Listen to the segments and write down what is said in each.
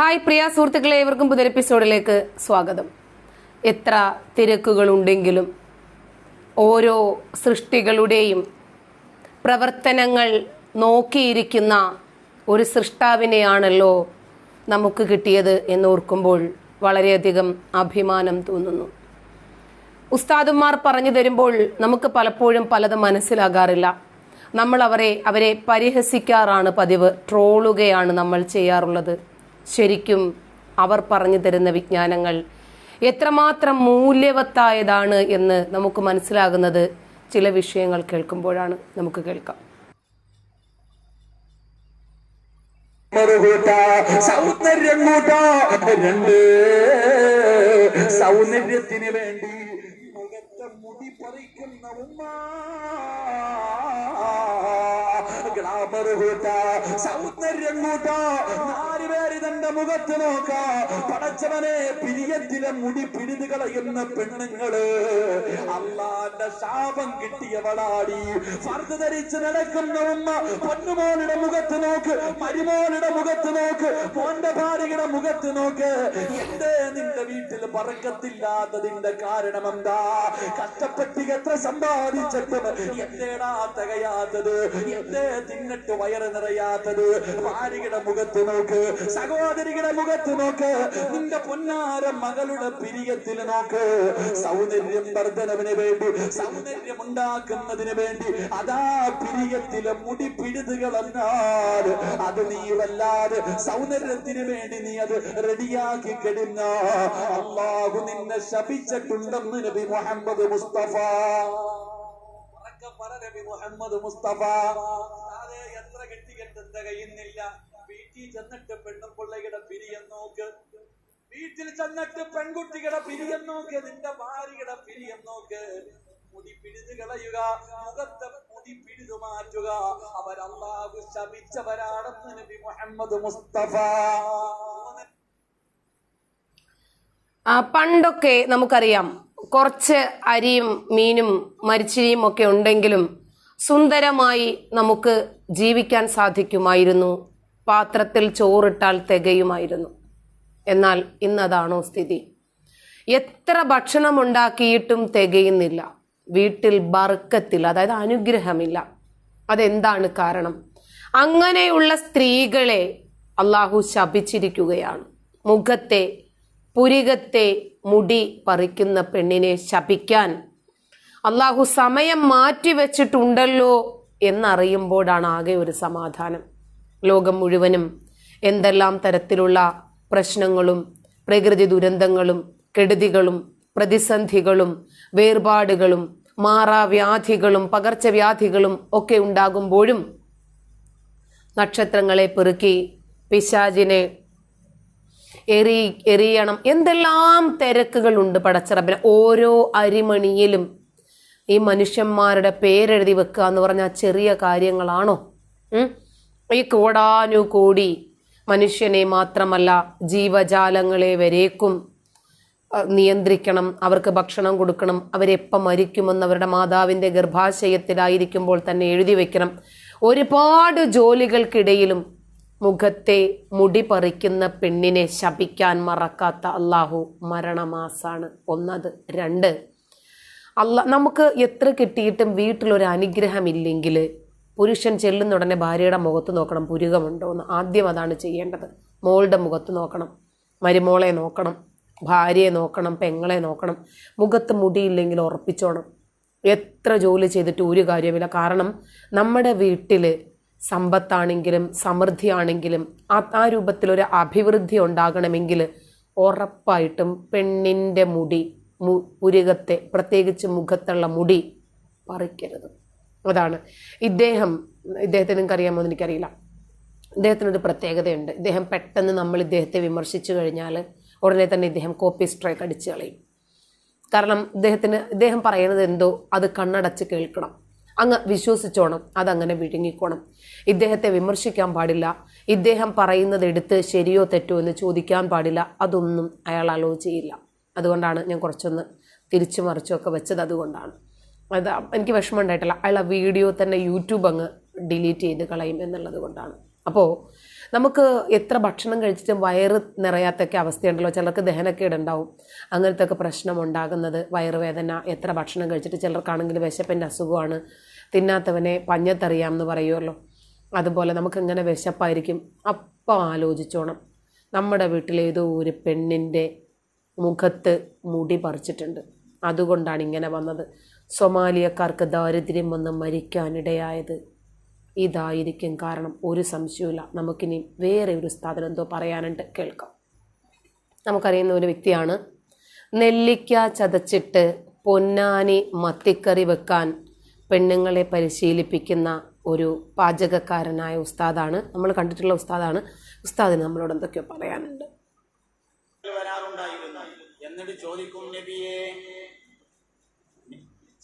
Hi പ്രിയ സുഹൃത്തുക്കളെ ഏവർക്കും പുതിയ എപ്പിസോഡിലേക്ക് സ്വാഗതം. എത്ര തിരക്കുകളുണ്ടെങ്കിലും ഓരോ സൃഷ്ടികളുടെയും പ്രവർത്തനങ്ങൾ നോക്കിയിരിക്കുന്ന ഒരു സൃഷ്ടാവിനെയാണല്ലോ നമുക്ക് കിട്ടിയത് എന്നോർക്കുമ്പോൾ വളരെയധികം അഭിമാനം തോന്നുന്നു. ഉസ്താദുമാർ പറഞ്ഞു തരുമ്പോൾ നമുക്ക് പലപ്പോഴും പലതും മനസ്സിലാകാറില്ല. നമ്മൾ അവരെ അവരെ പരിഹസിക്കാറാണ് പതിവ്. ട്രോളുകയാണ് നമ്മൾ ചെയ്യാറുള്ളത്. ശരിക്കും അവർ പറഞ്ഞു തരുന്ന വിജ്ഞാനങ്ങൾ എത്രമാത്രം മൂല്യവത്തായതാണ് എന്ന് നമുക്ക് മനസ്സിലാകുന്നത് ചില വിഷയങ്ങൾ കേൾക്കുമ്പോഴാണ് നമുക്ക് കേൾക്കാം. സൗന്ദര്യം കൂട്ടാ? രണ്ട്. സൗന്ദര്യത്തിന് വേണ്ടി മുഖത്തെ മുടി പറിക്കുന്ന ഉമ്മ. ഗ്ലാമർ കൂട്ട സൗന്ദര്യം കൂട്ടാ? മുഖത്ത് നോക്ക. പടച്ചവനെ പിരിയത്തിലെ മുടി പിടിത് കളയുന്ന പെണ്ണുങ്ങൾ. അള്ളാന്റെ ശാപം കിട്ടിയവളാടി. ഫർദ് ധരിച്ച് നടക്കുന്ന ഉമ്മ പൊന്നുമോളുടെ മുഖത്ത് നോക്ക് മരുമോളുടെ മുഖത്ത് നോക്ക് മോന്റെ ഭാര്യയുടെ മുഖത്ത് നോക്ക്. എന്തേ നിന്റെ വീട്ടിൽ പറക്കത്തില്ലാത്തതിന്റെ കാരണം എന്താ? കഷ്ടപ്പെട്ടി എത്ര സമ്പാദിച്ചിട്ടും എന്തേടാ തികയാത്തത്? എന്തേ തിന്നിട്ട് വയറ് നിറയാത്തത്? ഭാര്യയുടെ മുഖത്ത് നോക്ക്. സഹോദരിയുടെ മുഖത്ത് നോക്ക്. നിന്റെ പൊന്നാര മകളുടെ പിരിയത്തിൽ നോക്ക്. സൗന്ദര്യം വർദ്ധനവിന് വേണ്ടി സൗന്ദര്യം ഉണ്ടാക്കുന്നതിന് വേണ്ടി അതാ പിരിയത്തിലെ മുടി പിഴുതുകളെന്നാൽ അത് നീ വല്ലാതെ സൗന്ദര്യത്തിന് വേണ്ടി നീ അത് റെഡിയാക്കി കഴിഞ്ഞ അള്ളാഹു നിന്നെ ശപിച്ചിട്ടുണ്ടെന്ന് നബി മുഹമ്മദ് മുസ്തഫ. പറ മുഹമ്മദ് മുസ്തഫ. അതെ എത്ര കെട്ടിക്കെട്ട് തികയുന്നില്ല വീട്ടിൽ ചെന്നിട്ട് പെണ്ണും നോക്ക് വീട്ടിൽ ചെന്നിട്ട് പെൺകുട്ടികളെ പിരിയം നോക്ക് നിന്റെ ഭാര്യയുടെ പിരിയം നോക്ക്. മുടി പിഴുതു കളയുക മുഖത്തെ മുടി പിഴുതു മാറ്റുക. അവരല്ലാഹു ശപിച്ചവരാണെന്ന് മുഹമ്മദ് മുസ്തഫ. പണ്ടൊക്കെ നമുക്കറിയാം കുറച്ച് അരിയും മീനും മരിച്ചിരിയും ഒക്കെ ഉണ്ടെങ്കിലും സുന്ദരമായി നമുക്ക് ജീവിക്കാൻ സാധിക്കുമായിരുന്നു. പാത്രത്തിൽ ചോറിട്ടാൽ തികയുമായിരുന്നു. എന്നാൽ ഇന്നതാണോ സ്ഥിതി? എത്ര ഭക്ഷണം ഉണ്ടാക്കിയിട്ടും തികയുന്നില്ല. വീട്ടിൽ ബർക്കത്തില്ല അതായത് അനുഗ്രഹമില്ല. അതെന്താണ് കാരണം? അങ്ങനെയുള്ള സ്ത്രീകളെ അള്ളാഹു ശപിച്ചിരിക്കുകയാണ്. മുഖത്തെ പുരികത്തെ മുടി പറിക്കുന്ന പെണ്ണിനെ ശപിക്കാൻ. അള്ളാഹു സമയം മാറ്റിവെച്ചിട്ടുണ്ടല്ലോ എന്നറിയുമ്പോഴാണ് ആകെ ഒരു സമാധാനം. ലോകം മുഴുവനും എന്തെല്ലാം തരത്തിലുള്ള പ്രശ്നങ്ങളും പ്രകൃതി ദുരന്തങ്ങളും കെടുതികളും പ്രതിസന്ധികളും വേർപാടുകളും മാറാവ്യാധികളും പകർച്ചവ്യാധികളും ഒക്കെ ഉണ്ടാകുമ്പോഴും നക്ഷത്രങ്ങളെ പെറുക്കി പിശാചിനെ എറി എറിയണം. എന്തെല്ലാം തിരക്കുകളുണ്ട് പടച്ചിറപ്പിന് ഓരോ അരിമണിയിലും ഈ മനുഷ്യന്മാരുടെ പേരെഴുതി വെക്കുക എന്ന് പറഞ്ഞാൽ ചെറിയ കാര്യങ്ങളാണോ? ഈ കോടാനു കോടി മനുഷ്യനെ മാത്രമല്ല ജീവജാലങ്ങളെ വരേക്കും നിയന്ത്രിക്കണം അവർക്ക് ഭക്ഷണം കൊടുക്കണം അവരെപ്പം മരിക്കുമെന്ന് അവരുടെ മാതാവിന്റെ ഗർഭാശയത്തിലായിരിക്കുമ്പോൾ തന്നെ എഴുതി വയ്ക്കണം ഒരുപാട് ജോലികൾക്കിടയിലും മുഖത്തെ മുടി പറിക്കുന്ന പെണ്ണിനെ ശപിക്കാൻ മറക്കാത്ത അള്ളാഹു മരണമാസാണ്. ഒന്നത്. രണ്ട് അല്ല നമുക്ക് എത്ര കിട്ടിയിട്ടും വീട്ടിലൊരു അനുഗ്രഹമില്ലെങ്കിൽ പുരുഷൻ ചെല്ലുന്ന ഉടനെ ഭാര്യയുടെ മുഖത്ത് നോക്കണം പുരുകമുണ്ടോ എന്ന് ആദ്യം അതാണ് ചെയ്യേണ്ടത്. മോളുടെ മുഖത്ത് നോക്കണം മരുമോളെ നോക്കണം ഭാര്യയെ നോക്കണം പെങ്ങളെ നോക്കണം മുഖത്ത് മുടിയില്ലെങ്കിൽ ഉറപ്പിച്ചോണം. എത്ര ജോലി ചെയ്തിട്ട് ഒരു കാര്യമില്ല കാരണം നമ്മുടെ വീട്ടിൽ സമ്പത്താണെങ്കിലും സമൃദ്ധിയാണെങ്കിലും ആ ആ രൂപത്തിലൊരു അഭിവൃദ്ധി ഉണ്ടാകണമെങ്കിൽ ഉറപ്പായിട്ടും പെണ്ണിന്റെ മുടി മു പുരുകത്തെ പ്രത്യേകിച്ച് മുഖത്തുള്ള മുടി പറിക്കരുത്. അതാണ്. ഇദ്ദേഹം ഇദ്ദേഹത്തെ നിങ്ങൾക്ക് അറിയാമോ എന്ന് എനിക്കറിയില്ല. ഇദ്ദേഹത്തിനൊരു പ്രത്യേകതയുണ്ട്. ഇദ്ദേഹം പെട്ടെന്ന് നമ്മൾ ഇദ്ദേഹത്തെ വിമർശിച്ചു കഴിഞ്ഞാൽ ഉടനെ തന്നെ ഇദ്ദേഹം കോപ്പി സ്ട്രൈക്ക് അടിച്ചു കളയും. കാരണം ഇദ്ദേഹത്തിന് ഇദ്ദേഹം പറയുന്നത് എന്തോ അത് കണ്ണടച്ച് കേൾക്കണം. അങ്ങ് വിശ്വസിച്ചോണം അതങ്ങനെ വിഴുങ്ങിക്കോണം. ഇദ്ദേഹത്തെ വിമർശിക്കാൻ പാടില്ല. ഇദ്ദേഹം പറയുന്നത് എടുത്ത് ശരിയോ തെറ്റോ എന്ന് ചോദിക്കാൻ പാടില്ല. അതൊന്നും അയാൾ അലോ ചെയ്യില്ല. അതുകൊണ്ടാണ് ഞാൻ കുറച്ചൊന്ന് തിരിച്ചു മറിച്ചൊക്കെ വെച്ചത് അതുകൊണ്ടാണ്. അത് എനിക്ക് വിഷമം ഉണ്ടായിട്ടില്ല. അയാൾ ആ വീഡിയോ തന്നെ യൂട്യൂബ് അങ്ങ് ഡിലീറ്റ് ചെയ്ത് കളയും എന്നുള്ളത് കൊണ്ടാണ്. അപ്പോൾ നമുക്ക് എത്ര ഭക്ഷണം കഴിച്ചിട്ടും വയറ് നിറയാത്തൊക്കെ അവസ്ഥയുണ്ടല്ലോ. ചിലർക്ക് ദഹനക്കേട് ഉണ്ടാവും അങ്ങനത്തെ ഒക്കെ പ്രശ്നം ഉണ്ടാകുന്നത് വയറുവേദന എത്ര ഭക്ഷണം കഴിച്ചിട്ട് ചിലർക്കാണെങ്കിൽ വിശപ്പിന്റെ അസുഖമാണ്. തിന്നാത്തവനെ പഞ്ഞത്തറിയാം എന്ന് പറയുമല്ലോ. അതുപോലെ നമുക്ക് ഇങ്ങനെ വിശപ്പായിരിക്കും. അപ്പം ആലോചിച്ചോണം. നമ്മുടെ വീട്ടിലേതോ ഒരു പെണ്ണിന്റെ മുഖത്ത് മുടി പറിച്ചിട്ടുണ്ട്. അതുകൊണ്ടാണ് ഇങ്ങനെ വന്നത്. സൊമാലിയക്കാർക്ക് ദാരിദ്ര്യം വന്ന് മരിക്കാനിടയായത്. ഇതായിരിക്കും കാരണം. ഒരു സംശയമില്ല നമുക്കിനി വേറെ ഒരു സ്ഥാപനം എന്തോ പറയാനുണ്ട്. കേൾക്കാം. നമുക്കറിയുന്ന ഒരു വ്യക്തിയാണ്. നെല്ലിക്ക ചതച്ചിട്ട് പൊന്നാനി മത്തിക്കറി വെക്കാൻ പെണ്ണുങ്ങളെ പരിശീലിപ്പിക്കുന്ന ഒരു പാചകക്കാരനായ ഉസ്താദാണ്. നമ്മൾ കണ്ടിട്ടുള്ള ഉസ്താദാണ്. ഉസ്താദിന് നമ്മളോട് എന്തൊക്കെയോ പറയാനുണ്ട്. എന്നിട്ട് ചോദിക്കും നബിയെ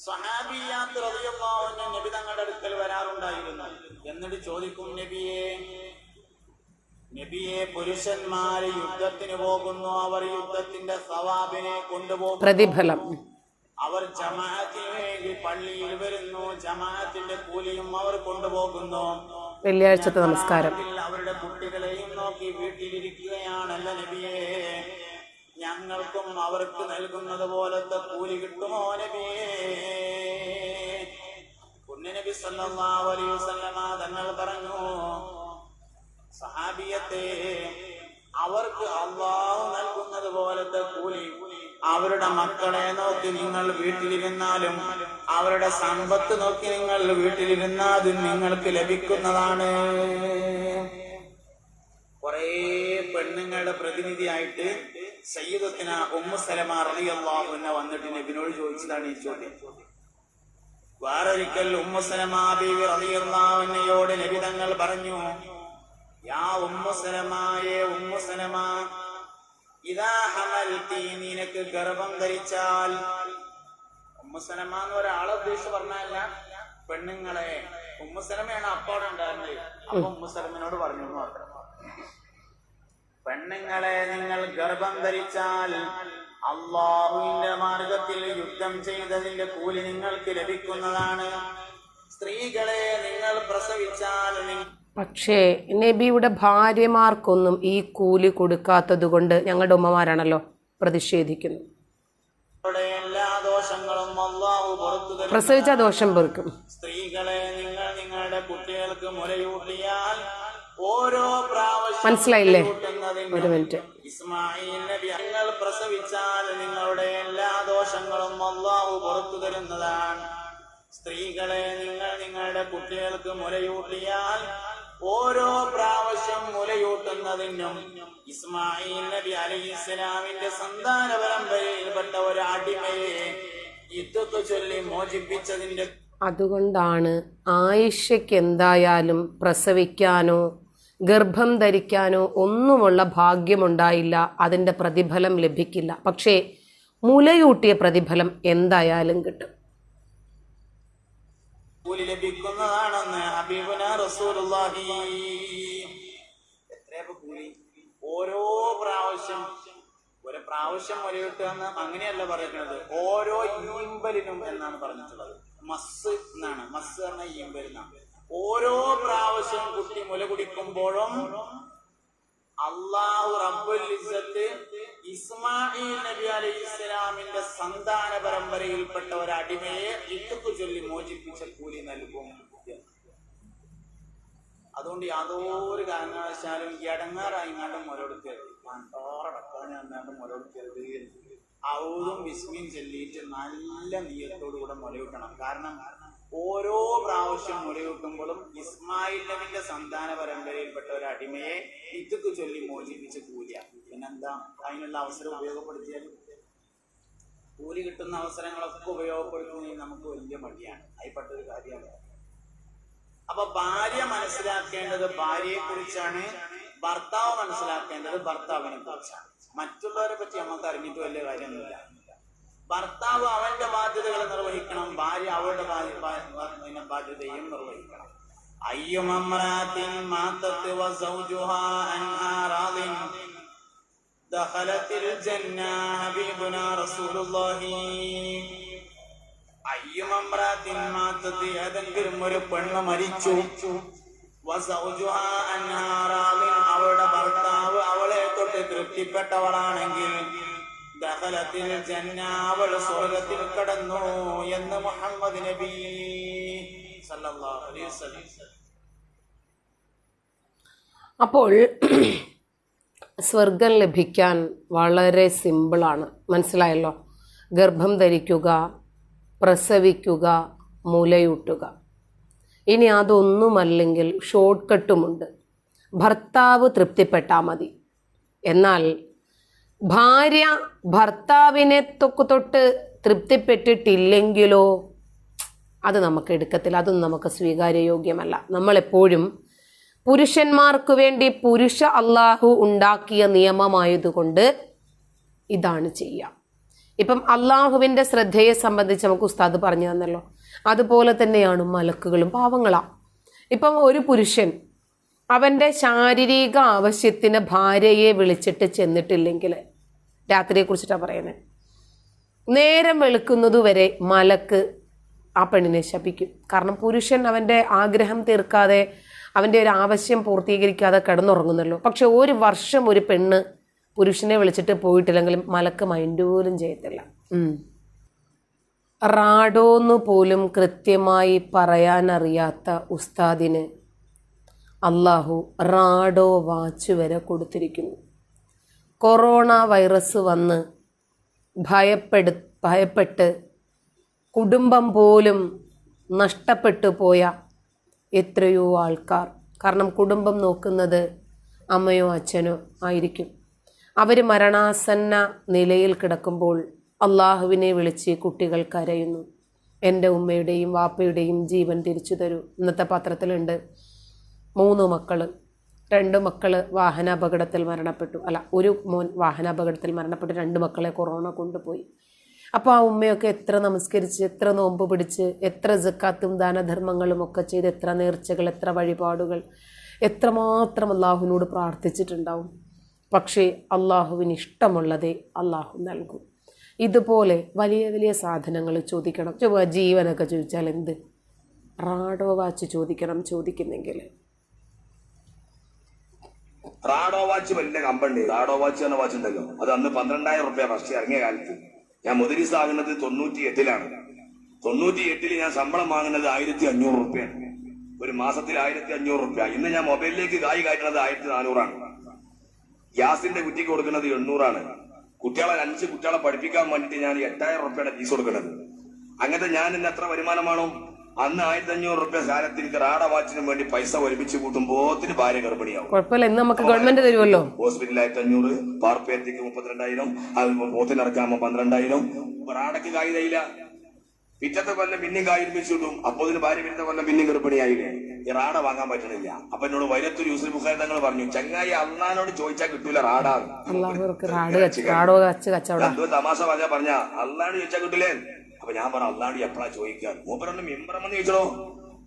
സഹാബിയാത്ത് അൻഹു നബി തങ്ങളുടെ അടുക്കൽ വരാറുണ്ടായിരുന്നു. എന്നിട്ട് ചോദിക്കും നബിയെ നബിയെ പുരുഷന്മാര് യുദ്ധത്തിന് പോകുന്നു. അവർ യുദ്ധത്തിന്റെ സവാബിനെ കൊണ്ടുപോകും പ്രതിഫലം. അവർ ജമാഅത്തിന് വേണ്ടി പള്ളിയിൽ വരുന്നു. ജമാഅത്തിന്റെ കൂലിയും അവർ കൊണ്ടുപോകുന്നു. വെള്ളിയാഴ്ചത്തെ നമസ്കാരം. അവരുടെ കുട്ടികളെയും നോക്കി വീട്ടിലിരിക്കുകയാണല്ലോ നബിയെ. ഞങ്ങൾക്കും അവർക്ക് നൽകുന്നത് പോലത്തെ കൂലി കിട്ടുമോ നബിയേ പുണ്യനബി സല്ലല്ലാഹു അലൈഹി വസല്ലമ തങ്ങൾ പറഞ്ഞു സഹാബിയത്തെ അവർക്ക് അള്ളാഹു നൽകുന്നത് പോലത്തെ കൂലി അവരുടെ മക്കളെ നോക്കി നിങ്ങൾ വീട്ടിലിരുന്നാലും അവരുടെ സമ്പത്ത് നോക്കി നിങ്ങൾ വീട്ടിലിരുന്നാലും നിങ്ങൾക്ക് ലഭിക്കുന്നതാണ്. കുറേ പെണ്ണുങ്ങളുടെ പ്രതിനിധിയായിട്ട് സയ്യിദത്തിന ഉമ്മു സലമ റളിയല്ലാഹു അൻഹ വന്നിട്ട് നബിനോട് ചോദിച്ചതാണ് ഈ ചോദ്യം. വേറൊരിക്കൽ ഉമ്മു സലമ ബീവി അൻഹയോട് നബി തങ്ങൾ പറഞ്ഞു യാ ഉമ്മു സലമായേ ഉമ്മു സലമാ ഇതാ ഹമൽത്തി നിനക്ക് ഗർഭം ധരിച്ചാൽ ഉമ്മുസലമ എന്ന് ഒരാളെ ഉദ്ദേശിച്ച് പറഞ്ഞല്ല പെണ്ണുങ്ങളെ. ഉമ്മസലമയാണ് അപ്പോടെ ഉണ്ടായിരുന്നത്. അപ്പൊ ഉമ്മസലമിനോട് പറഞ്ഞു മാത്രം. പെണ്ണുങ്ങളെ നിങ്ങൾ ഗർഭം ധരിച്ചാൽ അള്ളാഹുവിന്റെ മാർഗത്തിൽ യുദ്ധം ചെയ്തതിന്റെ കൂലി നിങ്ങൾക്ക് ലഭിക്കുന്നതാണ്. സ്ത്രീകളെ നിങ്ങൾ പ്രസവിച്ചാൽ പക്ഷേ നബിയുടെ ഭാര്യമാർക്കൊന്നും ഈ കൂലി കൊടുക്കാത്തത് കൊണ്ട് ഞങ്ങളുടെ ഉമ്മമാരാണല്ലോ പ്രതിഷേധിക്കുന്നു പ്രസവിച്ച ദോഷം പെറുക്കും. സ്ത്രീകളെ നിങ്ങൾ നിങ്ങളുടെ കുട്ടികൾക്ക് മുലയൂട്ടിയാൽ മനസ്സിലായില്ലേ? ഒരു മിനിറ്റ്. ഇസ്മായിൽ നബി നിങ്ങൾ പ്രസവിച്ചാൽ നിങ്ങളുടെ എല്ലാ ദോഷങ്ങളും അള്ളാഹു പുറത്തു തരുന്നതാണ്. സ്ത്രീകളെ നിങ്ങൾ നിങ്ങളുടെ കുട്ടികൾക്ക് മുലയൂട്ടിയാൽ ഓരോ പ്രാവശ്യം മുലയൂട്ടുന്നതിനും ഇസ്മായിൽ നബി അലൈഹി ഇസ്ലാമിന്റെ സന്താന പരമ്പരയിൽപ്പെട്ട ഒരു അടിമയെ യുദ്ധത്തു ചൊല്ലി മോചിപ്പിച്ചതിന്റെ അതുകൊണ്ടാണ് ആയിഷയ്ക്ക് എന്തായാലും പ്രസവിക്കാനോ ഗർഭം ധരിക്കാനോ ഒന്നുമുള്ള ഭാഗ്യമുണ്ടായില്ല. അതിന്റെ പ്രതിഫലം ലഭിക്കില്ല. പക്ഷേ മുലയൂട്ടിയ പ്രതിഫലം എന്തായാലും കിട്ടും. ഓരോ പ്രാവശ്യം ഒരു പ്രാവശ്യം മുലയിട്ടെന്ന് അങ്ങനെയല്ല പറയുന്നത്. ഓരോ ഈമ്പലിനും എന്നാണ് പറഞ്ഞിട്ടുള്ളത്. മസ് എന്നാണ്. മസ് പറഞ്ഞ ഈമ്പൽ എന്നാണ്. ഓരോ പ്രാവശ്യം കുട്ടി മുല കുടിക്കുമ്പോഴും അള്ളാഹു റബ്ബുൽ ഇസ്സത്ത് ഇസ്മായിൽ നബി അലൈഹി ഇസ്ലാമിന്റെ സന്താന പരമ്പരയിൽപ്പെട്ട ഒരു അടിമയെ ഇട്ടുക്കു ചൊല്ലി മോചിപ്പിച്ച കൂലി നൽകും അതുകൊണ്ട് യാതൊരു കാരണവശാലും ഇടങ്ങാറായിങ്ങാണ്ട് മുലകൊടുക്കരുത് മണ്ടോറടക്കാനാണ്ട് മുലകൊടുക്കരുത് ഔതും വിസ്മിയും ചൊല്ലിയിട്ട് നല്ല നീയത്തോടു കൂടെ മുലയൂട്ടണം കാരണം ഓരോ പ്രാവശ്യം മുലയൂട്ടുമ്പോഴും ഇസ്മായിൽ നബിന്റെ സന്താന പരമ്പരയിൽപ്പെട്ട ഒരു അടിമയെ ഇതുക്ക് ചൊല്ലി മോചിപ്പിച്ച് കൂലിയ. പിന്നെന്താ? അതിനുള്ള അവസരം ഉപയോഗപ്പെടുത്തിയാൽ? കൂലി കിട്ടുന്ന അവസരങ്ങളൊക്കെ ഉപയോഗപ്പെടുത്തുന്നതിൽ നമുക്ക് വലിയ മടിയാണ്. അതിൽപ്പെട്ട ഒരു കാര്യമാണ്. അപ്പൊ ഭാര്യ മനസ്സിലാക്കേണ്ടത് ഭാര്യയെ കുറിച്ചാണ് ഭർത്താവ് മനസ്സിലാക്കേണ്ടത് ഭർത്താവിനെ കുറിച്ചാണ് മറ്റുള്ളവരെ പറ്റി നമുക്ക് അറിഞ്ഞിട്ട് വലിയ കാര്യമൊന്നുമില്ല. ഭർത്താവ് അവന്റെ ബാധ്യതകൾ നിർവഹിക്കണം ഭാര്യ അവളുടെ ബാധ്യതയും നിർവഹിക്കണം. ഏതെങ്കിലും ഒരു പെണ്ണ് മരിച്ചു. അവളുടെ ഭർത്താവ് അവളെ തൊട്ട് തൃപ്തിപ്പെട്ടവളാണെങ്കിൽ ദഹലത്തിൽ ജന്നാവൾ സ്വർഗത്തിൽ കടന്നു എന്ന് മുഹമ്മദ് നബി അപ്പോൾ സ്വർഗം ലഭിക്കാൻ വളരെ സിമ്പിളാണ് മനസ്സിലായല്ലോ? ഗർഭം ധരിക്കുക പ്രസവിക്കുക മുലയൂട്ടുക. ഇനി അതൊന്നുമല്ലെങ്കിൽ ഷോർട്ട് കട്ടുമുണ്ട് ഭർത്താവ് തൃപ്തിപ്പെട്ടാൽ മതി. എന്നാൽ ഭാര്യ ഭർത്താവിനെ തൊക്ക് തൊട്ട് തൃപ്തിപ്പെട്ടിട്ടില്ലെങ്കിലോ? അത് നമുക്ക് എടുക്കത്തില്ല. അതും നമുക്ക് സ്വീകാര്യയോഗ്യമല്ല. നമ്മളെപ്പോഴും പുരുഷന്മാർക്ക് വേണ്ടി പുരുഷ അള്ളാഹു ഉണ്ടാക്കിയ നിയമമായതുകൊണ്ട് ഇതാണ് ചെയ്യുക ഇപ്പം അള്ളാഹുവിന്റെ ശ്രദ്ധയെ സംബന്ധിച്ച് നമുക്ക് ഉസ്താദ് പറഞ്ഞു തന്നല്ലോ. അതുപോലെ തന്നെയാണ് മലക്കുകളും പാവങ്ങളാണ് ഇപ്പം ഒരു പുരുഷൻ അവന്റെ ശാരീരിക ആവശ്യത്തിന് ഭാര്യയെ വിളിച്ചിട്ട് ചെന്നിട്ടില്ലെങ്കിൽ രാത്രിയെ കുറിച്ചിട്ടാണ് പറയുന്നത് നേരം വെളുക്കുന്നതുവരെ മലക്ക് ആ പെണ്ണിനെ ശപിക്കും. കാരണം പുരുഷൻ അവന്റെ ആഗ്രഹം തീർക്കാതെ അവന്റെ ഒരു ആവശ്യം പൂർത്തീകരിക്കാതെ കിടന്നുറങ്ങുന്നല്ലോ. പക്ഷെ ഒരു വർഷം ഒരു പെണ്ണ് പുരുഷനെ വിളിച്ചിട്ട് പോയിട്ടില്ലെങ്കിലും മലക്ക് മൈൻഡ് പോലും ചെയ്യത്തില്ല. റാഡോന്ന് പോലും കൃത്യമായി പറയാനറിയാത്ത ഉസ്താദിന് അള്ളാഹു റാഡോ വാച്ച് വരെ കൊടുത്തിരിക്കുന്നു. കൊറോണ വൈറസ് വന്ന് ഭയപ്പെടു ഭയപ്പെട്ട് കുടുംബം പോലും നഷ്ടപ്പെട്ടു പോയ എത്രയോ ആൾക്കാർ. കാരണം കുടുംബം നോക്കുന്നത് അമ്മയോ അച്ഛനോ ആയിരിക്കും. അവർ മരണാസന്ന നിലയിൽ കിടക്കുമ്പോൾ അള്ളാഹുവിനെ വിളിച്ച് കുട്ടികൾ കരയുന്നു. എന്റെ ഉമ്മയുടെയും വാപ്പയുടെയും ജീവൻ തിരിച്ചു തരൂ. ഇന്നത്തെ പത്രത്തിലുണ്ട്. മൂന്ന് മക്കൾ രണ്ട് മക്കൾ വാഹനാപകടത്തിൽ മരണപ്പെട്ടു. അല്ല ഒരു മോൻ വാഹനാപകടത്തിൽ മരണപ്പെട്ടു രണ്ട് മക്കളെ കൊറോണ കൊണ്ടുപോയി. അപ്പോൾ ആ ഉമ്മയൊക്കെ എത്ര നമസ്കരിച്ച് എത്ര നോമ്പ് പിടിച്ച് എത്ര ജക്കാത്തും ദാനധർമ്മങ്ങളും ഒക്കെ ചെയ്ത് എത്ര നേർച്ചകൾ എത്ര വഴിപാടുകൾ എത്രമാത്രം അള്ളാഹുവിനോട് പ്രാർത്ഥിച്ചിട്ടുണ്ടാവും. പക്ഷേ അള്ളാഹുവിന് ഇഷ്ടമുള്ളതേ അള്ളാഹു നൽകും. ഇതുപോലെ വലിയ വലിയ സാധനങ്ങൾ ചോദിക്കണം. ജീവനൊക്കെ ചോദിച്ചാൽ എന്ത്? റാഡോ വാച്ച് ചോദിക്കണം ചോദിക്കുന്നെങ്കിൽ. റാഡോ വാച്ച് വലിയ കമ്പനി റാഡോ വാച്ച് എന്ന വാച്ച് ഉണ്ടല്ലോ. അത് അന്ന് പന്ത്രണ്ടായിരം റുപ്യ ഫസ്റ്റ് ഇറങ്ങിയ കാലത്ത്. ഞാൻ മുതിരിസ് ആകുന്നത് തൊണ്ണൂറ്റി എട്ടിലാണ് തൊണ്ണൂറ്റി എട്ടിൽ ഞാൻ ശമ്പളം വാങ്ങുന്നത് ആയിരത്തി അഞ്ഞൂറ് റുപ്യാണ്. ഒരു മാസത്തിൽ ആയിരത്തി അഞ്ഞൂറ് റുപ്യ. ഇന്ന് ഞാൻ മൊബൈലിലേക്ക് കായ് കയറ്റുന്നത് ആയിരത്തി നാനൂറാണ് ഗ്യാസിന്റെ കുറ്റിക്ക് കൊടുക്കുന്നത് എണ്ണൂറാണ്. കുട്ടികളെ അഞ്ച് കുട്ടികളെ പഠിപ്പിക്കാൻ വേണ്ടിയിട്ട് ഞാൻ എട്ടായിരം റുപ്യയുടെ ഫീസ് കൊടുക്കുന്നത്. അങ്ങനത്തെ ഞാൻ ഇന്ന് എത്ര വരുമാനമാണോ? അന്ന് ആയിരത്തി അഞ്ഞൂറ് റുപ്യ കാലത്ത് എനിക്ക് റാഡ വാച്ചിന് വേണ്ടി പൈസ ഒരുമിച്ച് കൂട്ടുമ്പോത്തിന് ഭാര്യ ഗർഭിണിയാവും. കുഴപ്പമില്ല ഇന്ന് നമുക്ക് ഗവൺമെന്റ് തരുമല്ലോ. ഹോസ്പിറ്റലിൽ ആയിരത്തി അഞ്ഞൂറ് പാർപ്പേരത്തേക്ക് മുപ്പത്തിരണ്ടായിരം അത് പോത്തിനിറക്കാമോ പന്ത്രണ്ടായിരം. റാഡക്ക് കായ് പിറ്റത്തെ കൊല്ലം പിന്നെയും കായ് ഒരുമിച്ച് കിട്ടും. അപ്പൊ ഇതിന് ഭാര്യ പിന്നത്തെ കൊല്ലം പിന്നെയും ഗർഭിണിയായില്ലേ? ഈ റാഡ വാങ്ങാൻ പറ്റണില്ല. അപ്പൊ എന്നോട് വൈരത്തൊരു യൂസഫ് ബുഖാരി തങ്ങൾ പറഞ്ഞു ചങ്ങായി അള്ളഹാനോട് ചോദിച്ചാൽ കിട്ടൂല റാഡാ തമാശ പറഞ്ഞാ പറഞ്ഞ അള്ളഹാനോട് ചോദിച്ചാൽ കിട്ടൂലേ അപ്പൊ ഞാൻ പറഞ്ഞു അള്ളാണ്ട് എപ്പോഴാ ചോദിക്കാൻ മൂപ്പരൊന്ന് മിമ്പറമെന്ന് ചോദിച്ചോ?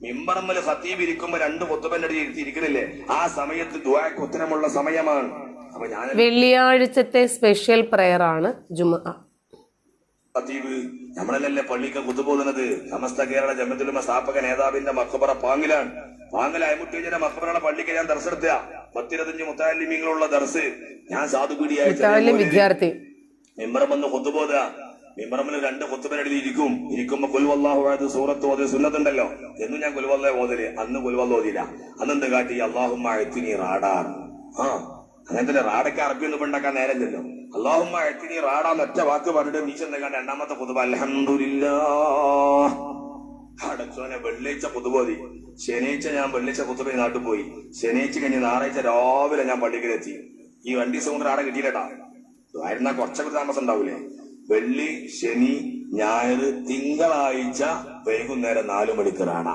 മിമ്പറമ്മൽ സത്യം ഇരിക്കുമ്പോ രണ്ട് കൊത്തുപന്റെ അടുത്ത് ഇരുത്തി ഇരിക്കണില്ലേ ആ സമയത്ത് ദ്വാക്ക് ഉത്തരമുള്ള സമയമാണ്. അപ്പൊ ഞാൻ വെള്ളിയാഴ്ചത്തെ സ്പെഷ്യൽ പ്രെയർ ആണ് ജുമ സത്തീബ് നമ്മളല്ലേ പള്ളിക്ക് കുത്തുപോകുന്നത് സമസ്ത കേരള ജമ്മത്തിലും സ്ഥാപക നേതാവിന്റെ മക്കബറ പാങ്ങിലാണ്. പാങ്ങിൽ മക്കബറയുടെ പള്ളിക്ക് ഞാൻ ദർശനത്തിയ പത്തിരുപത്തഞ്ച് മുത്താലിമീങ്ങളുള്ള ദർസ്. ഞാൻ സാധുപീടിയായി വിദ്യാർത്ഥി. മെമ്പറമെന്ന് കൊത്തുപോത മെമ്പറമ്മിൽ രണ്ട് കൊത്തുപേരടിയിൽ ഇരിക്കും ഇരിക്കുമ്പോ കുൽവല്ലാഹു സൂറത്ത് ഓതി സുന്നത്തുണ്ടല്ലോ. എന്ന് ഞാൻ കൊൽവല്ല ഓതൽ അന്ന് കൊൽവല്ല ഓതില്ല അന്നെന്ത് കാട്ടി? അള്ളാഹുമ്മഴത്തിനി റാഡാർ ആ അങ്ങനെ തന്നെ റാഡയ്ക്ക് അറബി ഒന്നും ഉണ്ടാക്കാൻ നേരമില്ലല്ലോ. അള്ളാഹുമ്മ എത്തിനി റാഡാന്ന് ഒറ്റ വാക്ക് പറഞ്ഞിട്ട് മീശ എന്താ കാട്ടി? രണ്ടാമത്തെ പൊതുവ അലഹമില്ല അടച്ചോനെ വെള്ളിയാഴ്ച പുതുപോതി ശനിയാഴ്ച ഞാൻ വെള്ളിയാഴ്ച പുതുപോയി നാട്ടിൽ പോയി. ശനിയാഴ്ച കഴിഞ്ഞ് ഞായറാഴ്ച രാവിലെ ഞാൻ പള്ളിക്കലെത്തി. ഈ വണ്ടി സൗണ്ട് ആടെ കിട്ടിയില്ലട്ടാ. ആയിരുന്നാ കുറച്ചൊക്കെ താമസം ഉണ്ടാവൂലേ? വെള്ളി ശനി ഞായർ തിങ്കളാഴ്ച വൈകുന്നേരം നാലു മണിക്ക് റാണ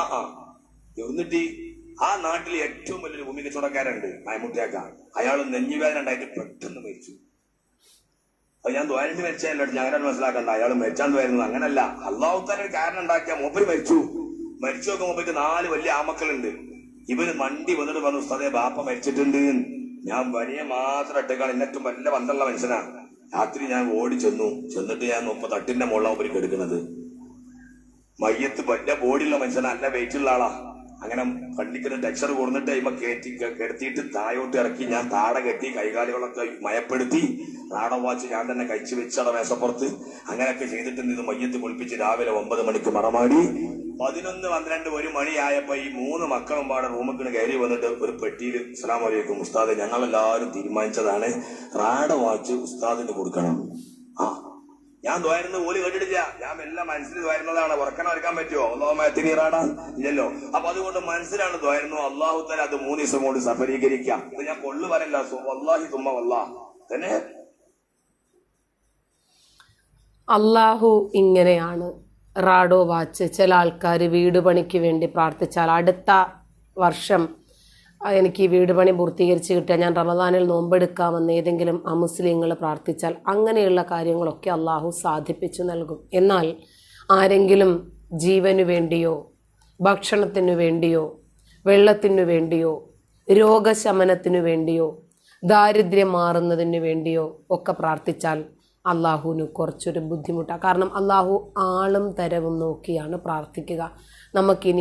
ആ ആ. എന്നിട്ട് ആ നാട്ടിൽ ഏറ്റവും വലിയൊരു ഭൂമി കച്ചവടക്കാരുണ്ട് മായമുട്ടിയാക്ക. അയാൾ നെഞ്ഞുവേദന ഉണ്ടായിട്ട് പെട്ടെന്ന് മരിച്ചു. അത് ഞാൻ ദ്വാരണ്ട് മരിച്ചല്ലോ ഞാൻ മനസ്സിലാക്കണ്ട. അയാൾ മരിച്ചാന്ന് വരുന്നത് അങ്ങനല്ല. അള്ളാഹുത്താൻ ഒരു കാരണം ഉണ്ടാക്കിയ മൂപ്പര് മരിച്ചു. മരിച്ചു നോക്കുമ്പോ മൂപ്പയ്ക്ക് നാല് വലിയ ആമക്കളുണ്ട്. ഇവർ മണ്ടി വന്നിട്ട് പറഞ്ഞു സ്ഥലേ ബാപ്പ മരിച്ചിട്ടുണ്ട്. ഞാൻ വലിയ മാത്രം ഇട്ടേക്കാണ്. എന്നിട്ടും വല്ല ബന്ധമുള്ള മനുഷ്യനാണ്. രാത്രി ഞാൻ ഓടി ചെന്നു. ചെന്നിട്ട് ഞാൻ നോക്കുമ്പോ തട്ടിന്റെ മുകളിലാണ് ഉപരി എടുക്കുന്നത്. മയ്യത്ത് വലിയ ബോഡിയുള്ള മനുഷ്യനല്ല വെയിറ്റുള്ള ആളാ. അങ്ങനെ പള്ളിക്കൊരു ടെക്സ്ചർ കൊടുത്തിട്ട് അതിമ്മ കയറ്റി കെടുത്തിയിട്ട് താഴോട്ട് ഇറക്കി ഞാൻ താട കെട്ടി കൈകാലുകളൊക്കെ മയപ്പെടുത്തി നാടൻ വാച്ച് ഞാൻ തന്നെ കഴിച്ചു വെച്ചട മേശപ്പുറത്ത് അങ്ങനെയൊക്കെ ചെയ്തിട്ട് ഇത് മയ്യത്ത് കുളിപ്പിച്ച് രാവിലെ ഒമ്പത് മണിക്ക് മറമാടി. പതിനൊന്ന് പന്ത്രണ്ട് ഒരു മണിയായപ്പോ ഈ മൂന്ന് മക്കളും പാടെ റൂമിക്കിന് കയറി വന്നിട്ട് ഒരു പെട്ടിയിൽ അസ്സലാമു അലൈക്കും ഉസ്താദ് ഞങ്ങളെല്ലാവരും തീരുമാനിച്ചതാണ് റാഡ വാച്ച് ഉസ്താദിന് കൊടുക്കണം. ആ ഞാൻ ദ്വാരുന്ന പോലും കേട്ടിട്ടില്ല. ഞാൻ എല്ലാം മനസ്സിൽ ദ്വാരുന്നതാണ് ഉറക്കാൻ ഒരുക്കാൻ പറ്റുമോ? അള്ളാഹുമാറാണ് ഇല്ലല്ലോ. അപ്പൊ അതുകൊണ്ട് മനസ്സിലാണ് ദ്വാരുന്നു അള്ളാഹു തന്നെ അത് മൂന്ന് ദിവസം കൊണ്ട് സഫലീകരിക്കാം ഇത് ഞാൻ കൊള്ളു പറയല്ല. അള്ളാഹി തുമ്മ വല്ലാ. തന്നെ? അള്ളാഹു ഇങ്ങനെയാണ് റാഡോ വാച്ച് ചില ആൾക്കാർ വീട് പണിക്ക് വേണ്ടി പ്രാർത്ഥിച്ചാൽ അടുത്ത വർഷം എനിക്ക് ഈ വീട് പണി പൂർത്തീകരിച്ച് കിട്ടിയാൽ ഞാൻ റമദാനിൽ നോമ്പെടുക്കാമെന്ന് ഏതെങ്കിലും അമുസ്ലിങ്ങൾ പ്രാർത്ഥിച്ചാൽ അങ്ങനെയുള്ള കാര്യങ്ങളൊക്കെ അള്ളാഹു സാധിപ്പിച്ചു നൽകും. എന്നാൽ ആരെങ്കിലും ജീവനു വേണ്ടിയോ ഭക്ഷണത്തിനു വേണ്ടിയോ വെള്ളത്തിനു വേണ്ടിയോ രോഗശമനത്തിനു വേണ്ടിയോ ദാരിദ്ര്യം മാറുന്നതിന് വേണ്ടിയോ ഒക്കെ പ്രാർത്ഥിച്ചാൽ അള്ളാഹുവിന് കുറച്ചൊരു ബുദ്ധിമുട്ടാണ് കാരണം അള്ളാഹു ആളും തരവും നോക്കിയാണ് പ്രാർത്ഥിക്കുക. നമുക്കിനി